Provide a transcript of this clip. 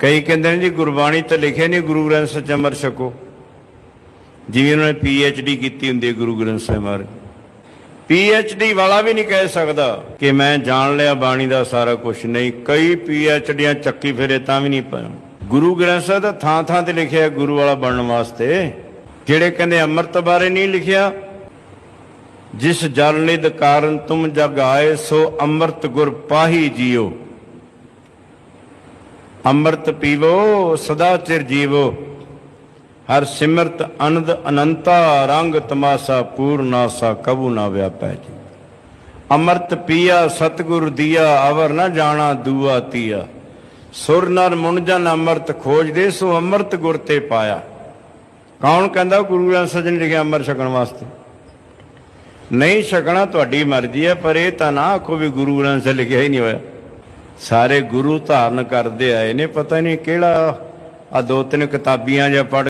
ਕਈ ਕਹਿੰਦੇ ਨੇ ਜੀ ਗੁਰਬਾਣੀ ਤਾਂ ਲਿਖਿਆ ਨਹੀਂ, ਗੁਰੂ ਗ੍ਰੰਥ ਸਾਹਿਬ 'ਚ ਅੰਮ੍ਰਿਤ ਛਕੋ। ਜਿਵੇਂ ਉਹਨਾਂ ਨੇ ਪੀ ਐਚ ਡੀ ਕੀਤੀ ਹੁੰਦੀ ਹੈ ਗੁਰੂ ਗ੍ਰੰਥ ਸਾਹਿਬ ਮਾਰ। ਪੀ ਐਚ ਡੀ ਵਾਲਾ ਵੀ ਨਹੀਂ ਕਹਿ ਸਕਦਾ ਕਿ ਮੈਂ ਜਾਣ ਲਿਆ ਬਾਣੀ ਦਾ ਸਾਰਾ ਕੁਝ ਨਹੀਂ, ਕਈ ਪੀ ਐਚ ਡੀਆਂ ਚੱਕੀ ਫਿਰੇ ਤਾਂ ਵੀ ਨਹੀਂ ਪਾਇਆ ਗੁਰੂ ਗ੍ਰੰਥ ਸਾਹਿਬ ਦਾ ਥਾਂ ਥਾਂ ਤੇ ਲਿਖਿਆ ਗੁਰੂ ਵਾਲਾ ਬਣਨ ਵਾਸਤੇ। ਜਿਹੜੇ ਕਹਿੰਦੇ ਅੰਮ੍ਰਿਤ ਬਾਰੇ ਨਹੀਂ ਲਿਖਿਆ, ਜਿਸ ਜਲ ਨਿਦ ਕਾਰਨ ਤੁਮ ਜਗ ਆਏ, ਸੋ ਅੰਮ੍ਰਿਤ ਗੁਰ ਪਾਹੀ ਜੀਓ। ਅੰਮ੍ਰਿਤ ਪੀਵੋ, ਸਦਾ ਚਿਰ ਜੀਵੋ। ਹਰ ਸਿਮਰਤ ਅਨੰਦ ਅਨੰਤਾ, ਰੰਗ ਤਮਾਸਾ ਪੂਰਨਾਸਾ ਕਬੂ ਨਾ ਵਿਆਪੈ ਜੀ। ਅੰਮ੍ਰਿਤ ਪੀਆ, ਸਤਿਗੁਰ ਦੀਆ, ਅਵਰ ਨਾ ਜਾਣਾ, ਦੂਆ ਤੀਆ। ਸੁਰ ਨਰ ਮੁਨ ਜਨ ਅੰਮ੍ਰਿਤ ਖੋਜਦੇ ਸੋ ਅੰਮ੍ਰਿਤ ਗੁਰ ਤੇ ਪਾਇਆ। ਕੌਣ ਕਹਿੰਦਾ ਗੁਰੂ ਗ੍ਰੰਥ ਸਾਹਿਬ ਨੇ ਲਿਖਿਆ ਅੰਮ੍ਰਿਤ ਛਕਣ ਵਾਸਤੇ? ਨਹੀਂ, ਛਕਣਾ ਤੁਹਾਡੀ ਮਰਜ਼ੀ ਹੈ, ਪਰ ਇਹ ਤਾਂ ਨਾ ਆਖੋ ਵੀ ਗੁਰੂ ਗ੍ਰੰਥ ਸਾਹਿਬ ਲਿਖਿਆ ਹੀ ਨਹੀਂ ਹੋਇਆ। ਸਾਰੇ ਗੁਰੂ ਧਾਰਨ ਕਰਦੇ ਆਏ ਨੇ, ਪਤਾ ਨਹੀਂ ਕਿਹੜਾ ਆ ਦੋ ਤਿੰਨ ਕਿਤਾਬੀਆਂ ਜਾਂ ਪੜ੍ਹ